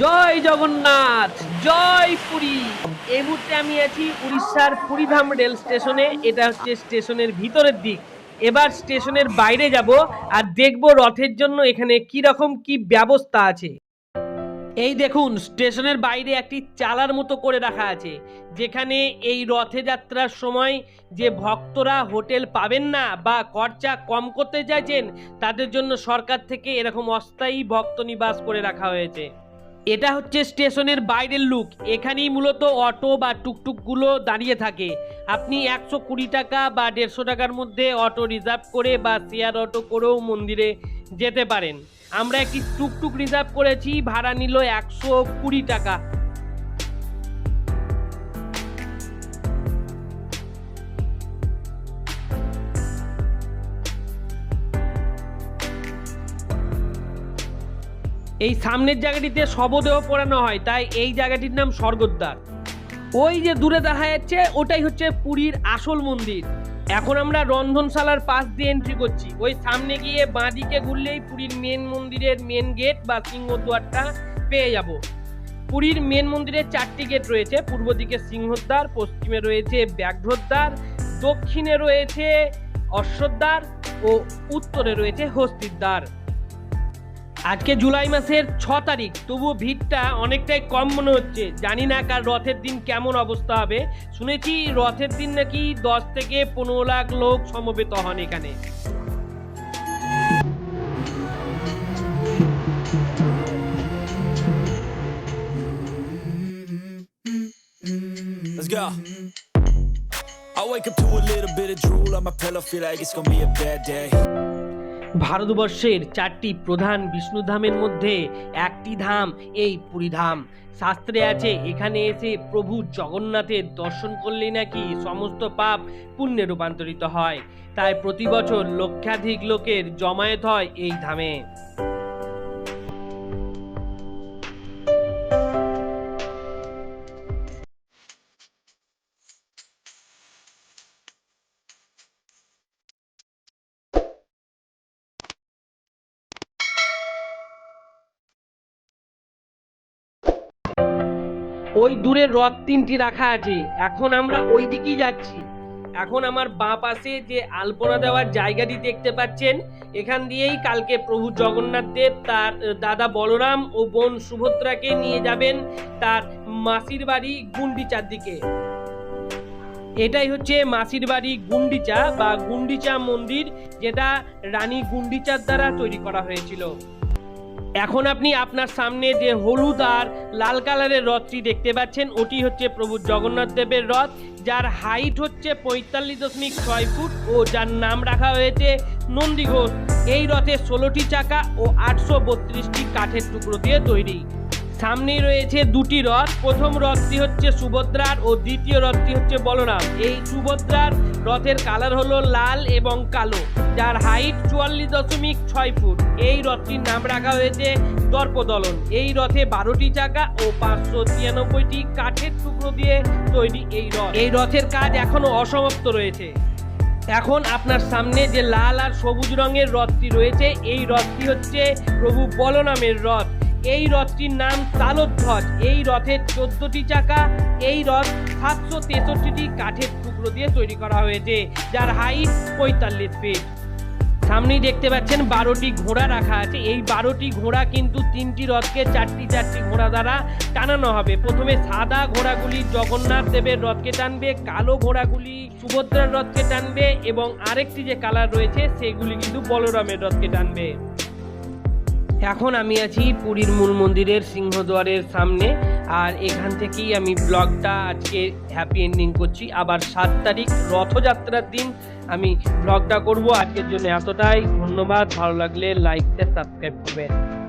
জয় জগন্নাথ, জয় পুরী। এই মুহূর্তে আমি আছি উড়িষ্যার পুরীধাম রেল স্টেশনে। এটা হচ্ছে স্টেশনের ভিতরের দিক। এবার স্টেশনের বাইরে যাব আর দেখব রথের জন্য এখানে কি রকম কি ব্যবস্থা আছে। এই দেখুন, স্টেশনের বাইরে একটি চালার মতো করে রাখা আছে, যেখানে এই রথযাত্রার সময় যে ভক্তরা হোটেল পাবেন না বা খরচা কম করতে চাইছেন, তাদের জন্য সরকার থেকে এরকম অস্থায়ী ভক্ত নিবাস করে রাখা হয়েছে। এটা হচ্ছে স্টেশনের বাইরের লুক, এখানেই মূলত অটো বা টুকটুকগুলো দাঁড়িয়ে থাকে। আপনি একশো কুড়ি টাকা বা দেড়শো টাকার মধ্যে অটো রিজার্ভ করে বা শেয়ার অটো করেও মন্দিরে যেতে পারেন। আমরা একটি টুকটুক রিজার্ভ করেছি, ভাড়া নিল একশো কুড়ি টাকা। এই সামনের জায়গাটিতে শবদেহ পোড়ানো হয়, তাই এই জায়গাটির নাম স্বর্গদ্বার। ওই যে দূরে দেখা যাচ্ছে, ওটাই হচ্ছে পুরীর আসল মন্দির। এখন আমরা রন্ধনশালার পাশ দিয়ে এন্ট্রি করছি। ওই সামনে গিয়ে বাঁদিকে ঘুরলেই পুরীর মেন মন্দিরের মেন গেট বা সিংহদ্বারটা পেয়ে যাব। পুরীর মেন মন্দিরের চারটি গেট রয়েছে। পূর্ব দিকে সিংহদ্বার, পশ্চিমে রয়েছে ব্যাঘ্রদ্বার, দক্ষিণে রয়েছে অশ্বদ্বার ও উত্তরে রয়েছে হস্তিদ্বার। আজকে জুলাই মাসের ছ তারিখ তবু ভিড়টা অনেকটাই কম মনে হচ্ছে জানি না কার রথের দিন কেমন অবস্থা হবে শুনেছি রথের দিন নাকি দশ থেকে পনেরো লাখ লোক সমবেত হন এখানে Let's go. I wake up to a little bit of drool on my pillow, feel like it's gonna be a bad day. ভারতবর্ষের চারটি প্রধান বিষ্ণুধামের মধ্যে একটি ধাম, এই পুরীধাম। শাস্ত্রে আছে, এখানে এসে প্রভু জগন্নাথের দর্শন করলে নাকি সমস্ত পাপ পুণ্যে রূপান্তরিত হয়। তাই প্রতি বছর লক্ষাধিক লোকের জমায়েত হয় এই ধামে। ওই দূরে রথ তিনটি রাখা আছে। এখন আমরা ওই দিকেই যাচ্ছি। এখন আমার বাঁ পাশে যে আলপনা দেওয়ার জায়গাটি দেখতে পাচ্ছেন। এখান দিয়েই কালকে প্রভু জগন্নাথ দেব, তার দাদা বলরাম ও বোন সুভদ্রাকে নিয়ে যাবেন তার মাসির বাড়ি গুন্ডিচার দিকে। এটাই হচ্ছে মাসির বাড়ি গুন্ডিচা বা গুন্ডিচা মন্দির, যেটা রানী গুন্ডিচার দ্বারা তৈরি করা হয়েছিল। এখন আপনি আপনার সামনে যে হলুদ আর লাল কালারের রথটি দেখতে পাচ্ছেন, ওটি হচ্ছে প্রভু জগন্নাথ দেবের রথ, যার হাইট হচ্ছে পঁয়তাল্লিশ দশমিক ছয় ফুট ও যার নাম রাখা হয়েছে নন্দীঘোষ। এই রথে ষোলোটি চাকা ও আটশো বত্রিশটি কাঠের টুকরো দিয়ে তৈরি। সামনেই রয়েছে দুটি রথ প্রথম রথটি হচ্ছে সুভদ্রার ও দ্বিতীয় রথটি হচ্ছে বলরাম। এই সুভদ্রার রথের কালার হলো লাল এবং কালো, যার হাইট চুয়াল্লিশ দশমিক ছয় ফুট। এই রথটির নাম রাখা হয়েছে দর্পদলন। এই রথে বারোটি চাকা ও পাঁচশো ছিয়ানব্বইটি কাঠের টুকরো দিয়ে তৈরি এই রথ এই রথের কাজ এখনও অসমাপ্ত রয়েছে। এখন আপনার সামনে যে লাল আর সবুজ রঙের রথটি রয়েছে, এই রথটি হচ্ছে প্রভু বলনামের রথ এই রথটির নাম তালোধ্বজ। এই রথের চোদ্দটি চাকা, এই রথ সাতশো তেষট্টিটি কাঠের টুকরো দিয়ে তৈরি করা হয়েছে, যার হাইট পঁয়তাল্লিশ ফিট সামনেই দেখতে পাচ্ছেন বারোটি ঘোড়া রাখা আছে। এই বারোটি ঘোড়া কিন্তু তিনটি রথকে চারটি চারটি ঘোড়া দ্বারা টানানো হবে। প্রথমে সাদা ঘোড়াগুলি জগন্নাথ দেবের রথকে টানবে, কালো ঘোড়াগুলি সুভদ্রার রথকে টানবে এবং আরেকটি যে কালার রয়েছে, সেগুলি কিন্তু বলরামের রথকে টানবে। এখন আমি আছি পুরীর মূল মন্দিরের সিংহদ্বারের সামনে, আর এখান থেকেই আমি ব্লগটা আজকে হ্যাপি এন্ডিং করছি। আবার সাত তারিখ রথযাত্রার দিন আমি ব্লগটা করব। আজকের জন্য এতটাই। ধন্যবাদ। ভালো লাগলে লাইক সাবস্ক্রাইব করবেন।